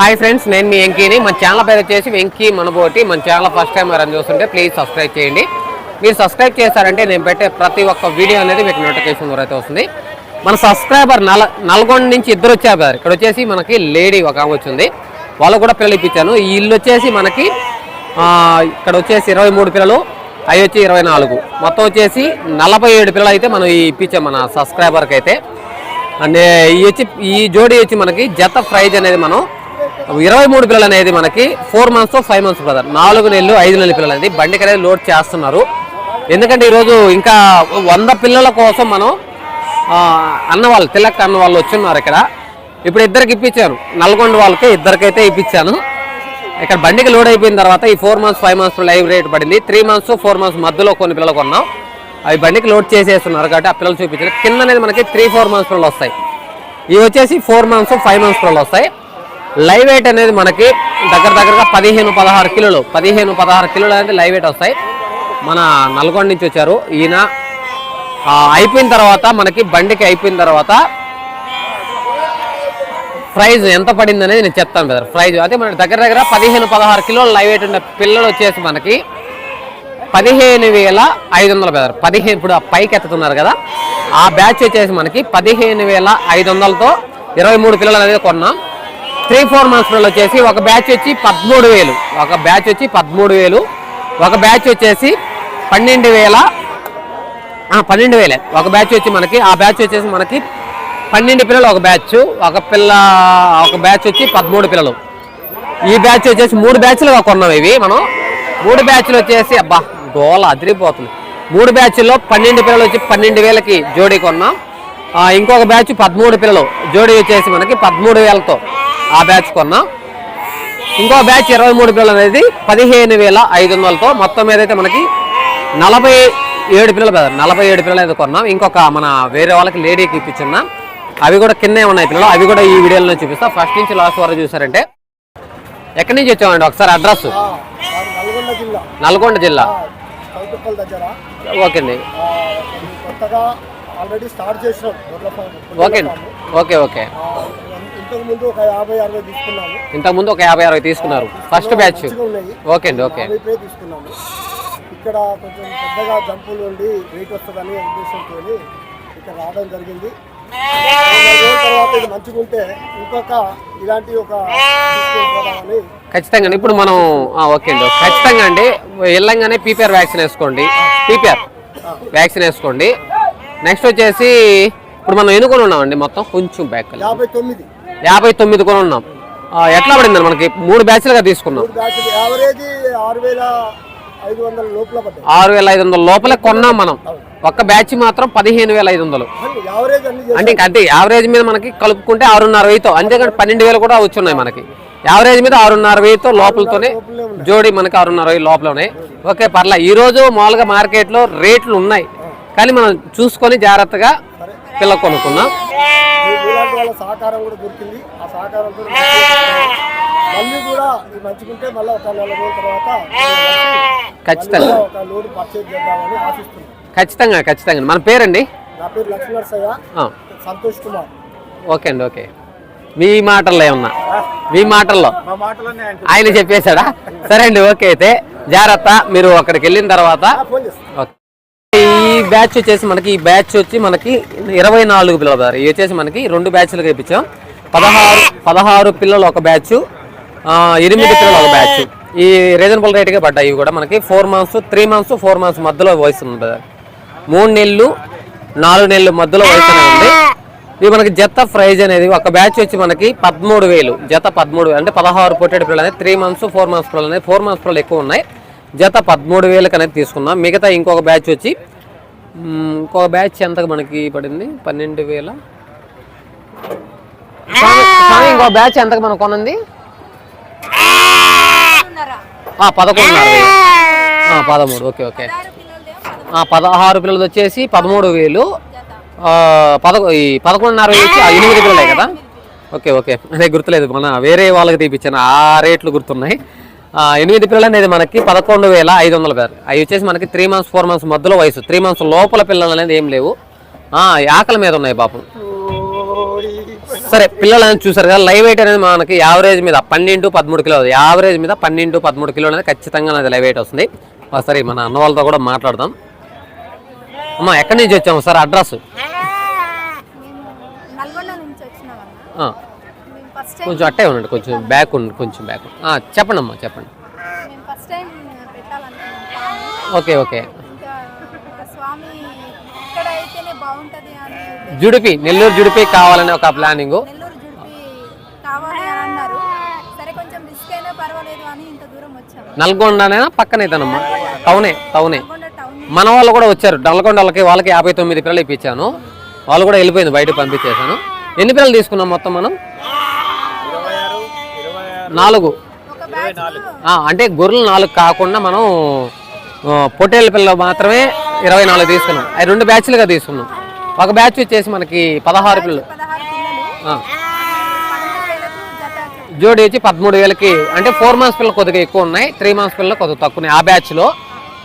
Hi friends నేను మీ వెంకీని. మన channel పేరు వచ్చేసి వెంకీ మనబోటి. మన ఛానల్ ఫస్ట్ టైం రన్ చూస్తుంటే ప్లీజ్ సబ్స్క్రైబ్ చేయండి. మీరు సబ్స్క్రైబ్ చేశారంటే నేను పెట్టే ప్రతి ఒక్క వీడియో అనేది మీకు నోటిఫికేషన్ ద్వారా అయితే వస్తుంది. మన సబ్స్క్రైబర్ నల నల్గొండ నుంచి ఇద్దరు వచ్చారు ఇక్కడ వచ్చేసి మనకి లేడీ ఒక ఆమె వచ్చింది. వాళ్ళు కూడా పిల్లలు ఇప్పించాను ఈ ఇల్లు వచ్చేసి మనకి ఇక్కడ వచ్చేసి ఇరవై మూడు పిల్లలు అవి వచ్చి ఇరవై నాలుగు. మొత్తం వచ్చేసి నలభై ఏడు పిల్లలు అయితే మనం ఇప్పించాం మన సబ్స్క్రైబర్కి అయితే. అంటే ఈ వచ్చి ఈ జోడీ వచ్చి మనకి జత ప్రైజ్ అనేది మనం ఇరవై మూడు పిల్లలు అనేది మనకి four months five months brother. నాలుగు నెలలు ఐదు నెలల పిల్లలు అనేది బండికి అనేది లోడ్ చేస్తున్నారు. ఎందుకంటే ఈరోజు ఇంకా వంద పిల్లల కోసం మనం అన్నవాళ్ళు అన్న వాళ్ళు తిలక్ అన్న వాళ్ళు వచ్చున్నారు ఇక్కడ. ఇప్పుడు ఇద్దరికి ఇప్పించాను నల్గొండ వాళ్ళకి ఇద్దరికైతే ఇప్పించాను. ఇక్కడ బండికి లోడ్ అయిపోయిన తర్వాత ఈ four months five months live rate పడింది. త్రీ మంత్స్ ఫోర్ మంత్స్ మధ్యలో కొన్ని పిల్లలు కొన్నాం. అవి బండికి లోడ్ చేసేస్తున్నారు కాబట్టి ఆ పిల్లలు చూపించారు. కింద అనేది మనకి త్రీ ఫోర్ మంత్స్ పిల్లలు వస్తాయి. ఇవి వచ్చేసి ఫోర్ మంత్స్ ఫైవ్ మంత్స్ పిల్లలు వస్తాయి. లైవ్ వెయిట్ అనేది మనకి దగ్గర దగ్గరగా పదిహేను పదహారు కిలోలు. పదిహేను పదహారు కిలోలు అనేది లైవ్ వెయిట్ వస్తాయి. మన నల్గొండ నుంచి వచ్చారు. ఈయన అయిపోయిన తర్వాత మనకి బండికి అయిపోయిన తర్వాత ప్రైజ్ ఎంత పడింది అనేది నేను చెప్తాను బ్రదర్. ప్రైజ్ అదే మన దగ్గర దగ్గర పదిహేను పదహారు కిలోలు లైవ్ వెయిట్ ఉన్న పిల్లలు వచ్చేసి మనకి పదిహేను వేల ఐదు వందల బ్రదర్. పదిహేను ఇప్పుడు ఆ పైకి ఎత్తుతున్నారు కదా. ఆ బ్యాచ్ వచ్చేసి మనకి పదిహేను వేల ఐదు వందలతో ఇరవై మూడు పిల్లలు అనేది కొన్నాం. త్రీ ఫోర్ మంత్స్ పిల్లలు వచ్చేసి ఒక బ్యాచ్ వచ్చి పదమూడు వేలు. ఒక బ్యాచ్ వచ్చి పదమూడు వేలు. ఒక బ్యాచ్ వచ్చేసి పన్నెండు వేల. పన్నెండు వేలే. ఒక బ్యాచ్ వచ్చి మనకి ఆ బ్యాచ్ వచ్చేసి మనకి పన్నెండు పిల్లలు ఒక బ్యాచ్. ఒక పిల్ల ఒక బ్యాచ్ వచ్చి పదమూడు పిల్లలు. ఈ బ్యాచ్ వచ్చేసి మూడు బ్యాచ్లుగా కొన్నాం ఇవి మనం. మూడు బ్యాచ్లు వచ్చేసి అబ్బా గోల అదిరిపోతుంది. మూడు బ్యాచ్ల్లో పన్నెండు పిల్లలు వచ్చి పన్నెండు వేలకి జోడీ కొన్నాం. ఇంకొక బ్యాచ్ పదమూడు పిల్లలు. జోడీ వచ్చేసి మనకి పదమూడు వేలతో. ఆ బ్యాచ్ కొన్నాం. ఇంకో బ్యాచ్ ఇరవై మూడు పిల్లలు అనేది పదిహేను వేల ఐదు వందలతో మొత్తం ఏదైతే మనకి నలభై ఏడు పిల్లలు కదా నలభై ఏడు పిల్లలు అయితే కొన్నాం. ఇంకొక మన వేరే వాళ్ళకి లేడీకి ఇప్పించున్నాం. అవి కూడా కిందే ఉన్నాయి పిల్లలు. అవి కూడా ఈ వీడియోలో చూపిస్తా. ఫస్ట్ నుంచి లాస్ట్ వరకు చూసారంటే. ఎక్కడి నుంచి వచ్చామండి? ఒకసారి అడ్రస్. నల్గొండ జిల్లా. ఓకే అండి. ఓకే అండి. Okay okay. ఇంతకు ముందు ఒక యాభై అరవై తీసుకున్నాము. ఇంతకుముందు ఒక యాభై అరవై తీసుకున్నారు. ఫస్ట్ బ్యాచ్ ఉన్నాయి. ఓకే అండి ఓకే యాభై తీసుకున్నాము. ఇక్కడ కొంచెం పెద్దగా జంపులు ఉండి రేట్ వస్తుందని ఉద్దేశంతో ఇక్కడ రావడం జరిగింది. తర్వాత ఇది మంచిగా ఉంటే ఇంకొక ఇలాంటి ఒక తీసుకొని ఖచ్చితంగా. ఇప్పుడు మనం ఆ, ఓకే అండి ఖచ్చితంగా అండి. వెళ్ళంగానే పీపీఆర్ వ్యాక్సిన్ వేసుకోండి. పీపీఆర్ వ్యాక్సిన్ వేసుకోండి. నెక్స్ట్ వచ్చేసి ఇప్పుడు మనం ఎన్ని కొని ఉన్నామండి మొత్తం? కొంచెం బ్యాక్ యాభై తొమ్మిది. యాభై తొమ్మిది కొని ఉన్నాం ఆ, ఎట్లా పడిందండి మనకి? మూడు బ్యాచ్లుగా తీసుకున్నాం. ఆరు వేల ఐదు వందల లోపల కొన్నాం మనం. ఒక్క బ్యాచ్ మాత్రం పదిహేను వేల ఐదు వందలు. అంటే ఇంక అంతే యావరేజ్ మీద మనకి కలుపుకుంటే ఆరున్నర వెయ్యితో అంతేకాని పన్నెండు వేలు కూడా వచ్చున్నాయి మనకి. యావరేజ్ మీద ఆరున్నర వెయ్యితో లోపలతోనే జోడి మనకి ఆరున్నర వెయ్యి లోపల ఉన్నాయి. ఓకే పర్లే. ఈ రోజు మామూలుగా మార్కెట్లో రేట్లు ఉన్నాయి. కానీ మనం చూసుకొని జాగ్రత్తగా పిల్ల కొనుక్కున్నాం. వాళ్ళ సహకారం కూడా దొరికింది. ఆ సహకారంతో మళ్ళీ కూడా ఇది మళ్ళీ ఒక నెల రోజుల తర్వాత ఖచ్చితంగా. మళ్ళీ ఒక లోడ్ పర్చేజ్ చేద్దామని ఆశిస్తున్నాం. ఖచ్చితంగా ఖచ్చితంగా. మన పేరండి? నా పేరు సంతోష్ కుమార్. ఓకే అండి ఓకే. మీ మాటల్లో ఏమన్నా? మీ మాటల్లో. మా మాటలన్నీ ఆయన ఆయన చెప్పేశాడా? సరే అండి ఓకే అయితే. జాగ్రత్త. మీరు అక్కడికి వెళ్ళిన తర్వాత బ్యాచ్ వచ్చేసి మనకి ఈ బ్యాచ్ వచ్చి మనకి ఇరవై నాలుగు పిల్లలు బ్రదర్. ఇవి వచ్చేసి మనకి రెండు బ్యాచ్లుగా ఇప్పించాం. పదహారు పదహారు పిల్లలు ఒక బ్యాచ్ ఎనిమిది పిల్లలు ఒక బ్యాచ్ ఈ రీజనబుల్ రేట్గా పడ్డాయి ఇవి కూడా. మనకి four months three months four months మధ్యలో వయసు ఉంది. మూడు నెలలు నాలుగు నెలలు మధ్యలో వయసు ఉంది. ఇది మనకి జత ప్రైజ్ అనేది ఒక బ్యాచ్ వచ్చి మనకి పదమూడు వేలు. జత పదమూడు అంటే పదహారు పొట్టేడు పిల్లలు అనేది త్రీ మంత్స్ ఫోర్ మంత్స్ పిల్లలు అనేది ఫోర్ మంత్స్ పిల్లలు ఎక్కువ ఉన్నాయి. జత పదమూడు వేలకు అనేది తీసుకున్నాం మిగతా ఇంకొక బ్యాచ్ వచ్చి ఇంకో బ్యాచ్ ఎంతకు మనకి పడింది? పన్నెండు వేల. స్వామి ఇంకో బ్యాచ్ ఎంతకు మనం కొనంది పదకొండున్నర పదమూడు ఓకే ఓకే. పదహారు పిల్లలు వచ్చేసి పదమూడు వేలు. పదకొ ఈ పదకొండున్నర వేలు వచ్చి ఎనిమిది పిల్లలే కదా? Okay okay. అదే గుర్తులేదు మన వేరే వాళ్ళకి తీపిచ్చాను. ఆ రేట్లు గుర్తున్నాయి. ఎనిమిది పిల్లలు అనేది మనకి పదకొండు వేల ఐదు వందల పేరు. అవి వచ్చేసి మనకి త్రీ మంత్స్ ఫోర్ మంత్స్ మధ్యలో వయసు. త్రీ మంత్స్ లోపల పిల్లలు అనేది ఏం లేవు. ఆకలి మీద ఉన్నాయి పాపం. సరే పిల్లలు అనేది చూసారు కదా లైవ్ వెయిట్ అనేది మనకి యావరేజ్ మీద పన్నెండు పదమూడు కిలో యావరేజ్ మీద పన్నెండు పదమూడు కిలో అనేది ఖచ్చితంగా అనేది లైవ్ వెయిట్ వస్తుంది. ఒకసారి మన అన్న వాళ్ళతో కూడా మాట్లాడదాం. అమ్మా ఎక్కడి నుంచి వచ్చాము? Sir address? కొంచెం అట్టే ఉండండి కొంచెం బ్యాక్ ఉండండి కొంచెం బ్యాక్ చెప్పండి. అమ్మా చెప్పండి ఓకే ఓకే. జుడిపి నెల్లూరు జుడిపి కావాలనే ఒక ప్లానింగ్ నల్గొండనేనా? పక్కనైతేనమ్మా. టౌనే టౌనే. మన వాళ్ళు కూడా వచ్చారు. నల్గొండ వాళ్ళకి వాళ్ళకి యాభై తొమ్మిది పిల్లలు ఇప్పించాను. వాళ్ళు కూడా వెళ్ళిపోయింది బయటకు పంపించేశాను. ఎన్ని పిల్లలు తీసుకున్నాం మొత్తం మనం? నాలుగు. ఒక బ్యాచ్ ఆ, అంటే గొర్రెలు నాలుగు కాకుండా మనం పొట్టేళ్ళ పిల్లలు మాత్రమే ఇరవై నాలుగు తీసుకున్నాం. అవి రెండు బ్యాచ్లుగా తీసుకున్నాం. ఒక బ్యాచ్ వచ్చేసి మనకి పదహారు పిల్లలు. జోడి వచ్చి పదమూడు వేలకి అంటే ఫోర్ మంత్స్ పిల్లలు కొద్దిగా ఎక్కువ ఉన్నాయి త్రీ మంత్స్ పిల్లలు కొద్దిగా తక్కువ ఉన్నాయి ఆ బ్యాచ్లో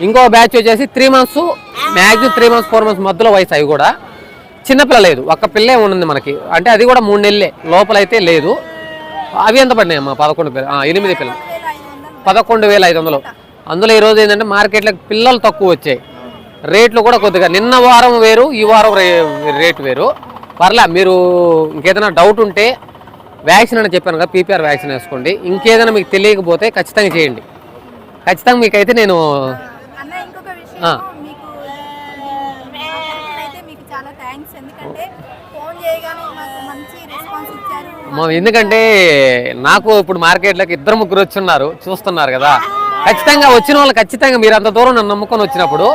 ఇంకో బ్యాచ్ వచ్చేసి three months maximum three months four months మధ్యలో వయసు అవి కూడా. చిన్న పిల్ల లేదు. ఒక్క పిల్లే ఉంది మనకి. అంటే అది కూడా మూడు నెలలే. లోపలైతే లేదు. అవి ఎంత పడినాయి అమ్మా పదకొండు పిల్ల ఆ, ఎనిమిది పిల్లలు. పదకొండు వేల ఐదు వందలు. అందులో ఈరోజు ఏంటంటే మార్కెట్లో పిల్లలు తక్కువ వచ్చాయి. రేట్లు కూడా కొద్దిగా. నిన్న వారం వేరు ఈ వారం రేటు వేరు. పర్లే మీరు ఇంకేదైనా డౌట్ ఉంటే వ్యాక్సిన్ అని చెప్పాను కదా పీపీఆర్ వ్యాక్సిన్ వేసుకోండి. ఇంకేదైనా మీకు తెలియకపోతే ఖచ్చితంగా చేయండి. ఖచ్చితంగా మీకైతే నేను అన్న ఇంకొక విషయం ఆ. మీకు అయితే మీకు చాలా థ్యాంక్స్ ఎందుకంటే ఫోన్ చేయగానే మాకు మంచి రెస్పాన్స్ ఇచ్చారు మా- ఎందుకంటే నాకు ఇప్పుడు మార్కెట్లోకి ఇద్దరు ముగ్గురు వచ్చున్నారు చూస్తున్నారు కదా. ఖచ్చితంగా వచ్చిన వాళ్ళు ఖచ్చితంగా మీరు అంత దూరం నన్ను నమ్ముకొని వచ్చినప్పుడు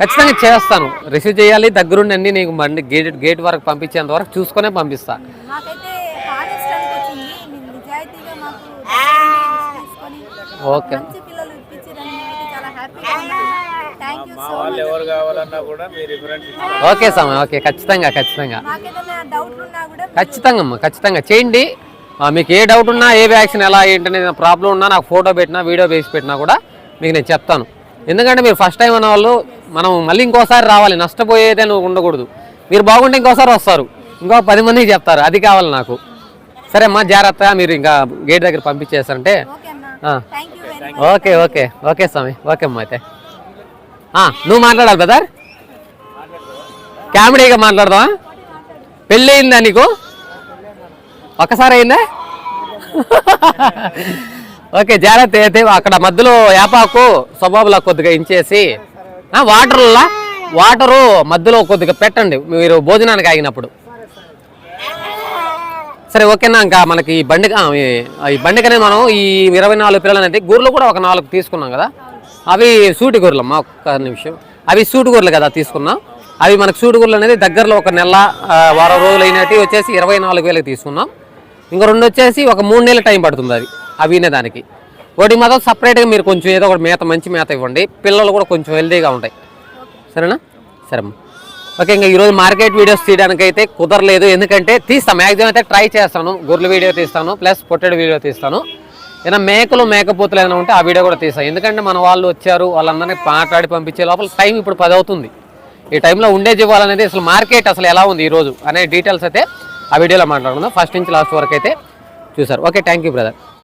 ఖచ్చితంగా చేస్తాను. రిసీవ్ చేయాలి దగ్గరుండి అన్ని నీకు బండి గేట్ గేట్ వరకు పంపించేంత వరకు చూసుకొనే పంపిస్తా. మాకైతే ఓకే సమయం ఓకే ఖచ్చితంగా ఖచ్చితంగా. ఖచ్చితంగా అమ్మా ఖచ్చితంగా. చేయండి. మీకు ఏ డౌట్ ఉన్నా ఏ వ్యాక్సిన్ ఎలా ఏంటనే ప్రాబ్లం ఉన్నా నాకు ఫోటో పెట్టినా వీడియో వేసి పెట్టినా కూడా మీకు నేను చెప్తాను. ఎందుకంటే మీరు ఫస్ట్ టైం అన్న వాళ్ళు మనం మళ్ళీ ఇంకోసారి రావాలి. నష్టపోయేదే నువ్వు ఉండకూడదు. మీరు బాగుంటే ఇంకోసారి వస్తారు. ఇంకో పది మందికి చెప్తారు. అది కావాలి నాకు. సరే అమ్మా జాగ్రత్త మీరు ఇంకా గేట్ దగ్గర పంపించేస్తారంటే. ఓకే ఓకే ఓకే ఓకే స్వామి ఓకే అమ్మా అయితే. నువ్వు మాట్లాడాలి బ్రదర్. కామెడీగా మాట్లాడదావా పెళ్ళి అయిందా నీకు? ఒక్కసారి అయిందా ఓకే జాగ్రత్త అయితే అక్కడ మధ్యలో యాపాకు స్వభావంలో కొద్దిగా ఇంచేసి వాటర్లా? వాటరు మధ్యలో కొద్దిగా పెట్టండి మీరు భోజనానికి ఆగినప్పుడు. సరే ఓకేనా ఇంకా మనకి ఈ బండి ఈ- బండికనే మనం ఈ ఇరవై నాలుగు పిల్లలు అనేది గూర్లో కూడా ఒక నాలుగు తీసుకున్నాం కదా. అవి సూటి గొర్రెలు అమ్మా ఒక్క నిమిషం. అవి సూటి గొర్రెలు కదా తీసుకున్నాం. అవి మనకు సూటి గొర్రెలు అనేది దగ్గరలో ఒక నెల వారం రోజులు అయినట్టు వచ్చేసి ఇరవై నాలుగు వేలకు తీసుకున్నాం. ఇంకా రెండు వచ్చేసి ఒక మూడు నెలల టైం పడుతుంది అవి అవి దానికి ఒకటి మాత్రం సపరేట్గా మీరు కొంచెం ఏదో ఒకటి మేత మంచి మేత ఇవ్వండి. పిల్లలు కూడా కొంచెం హెల్తీగా ఉంటాయి. సరేనా? సరే అమ్మా. ఓకే ఇంకా ఈరోజు మార్కెట్ వీడియోస్ తీయడానికి అయితే కుదరలేదు. ఎందుకంటే తీస్తాను మ్యాక్సిమం అయితే ట్రై చేస్తాను. గొర్రెల వీడియో తీస్తాను ప్లస్ పొట్టెడు వీడియో తీస్తాను. ఏదైనా మేకలు మేకపోతులు ఏదైనా ఉంటే ఆ వీడియో కూడా తీస్తాను ఎందుకంటే మన వాళ్ళు వచ్చారు వాళ్ళందరినీ మాట్లాడి పంపించే లోపల టైం ఇప్పుడు పది అవుతుంది ఈ టైంలో ఉండే జీవాలనేది అసలు మార్కెట్ అసలు ఎలా ఉంది ఈరోజు అనే డీటెయిల్స్ అయితే ఆ వీడియోలో మాట్లాడుకుందాం. ఫస్ట్ నుంచి లాస్ట్ వరకు అయితే చూసారు. Okay thank you brother.